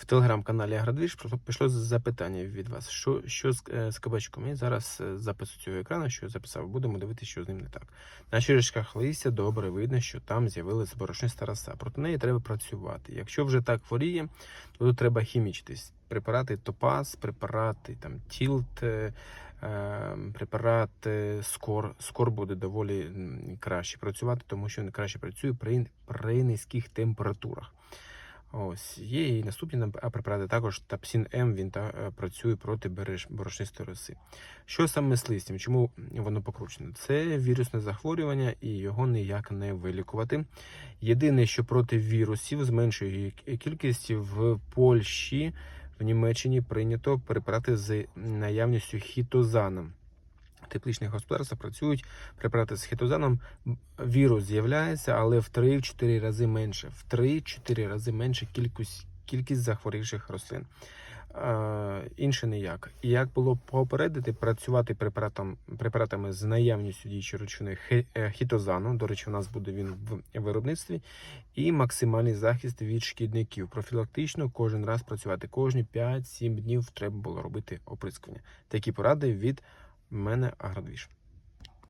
В телеграм-каналі Агродвіж пішло запитання від вас, що, що з, е, з кабачком. І зараз е, запису цього екрану, що я записав, будемо дивитися, що з ним не так. На ширишках листя добре видно, що там з'явилася борошниста роса. Проти неї треба працювати. Якщо вже так хворіє, то тут треба хімічитись. Препарати топаз, препарати там тілт, е, е, препарат е, скор. Скор буде доволі краще працювати, тому що він краще працює при, при низьких температурах. Ось є і наступні препарати також Тапсін М. Він та е, працює проти борошнистої роси. Що саме з листям? Чому воно покручене? Це вірусне захворювання і його ніяк не вилікувати. Єдине, що проти вірусів зменшує кількість в Польщі, в Німеччині прийнято препарати з наявністю хітозаном. Тепличних господарствах працюють препарати з хітозаном. Вірус з'являється, але в 3-4 рази менше. В 3-4 рази менше кількість, кількість захворівших рослин. Е, інше ніяк. І як було попередити, працювати препаратом, препаратами з наявністю діючої речовини е, хітозану. До речі, у нас буде він в виробництві, і максимальний захист від шкідників. Профілактично кожен раз працювати. Кожні 5-7 днів треба було робити оприскування. Такі поради від мене Агродвіж.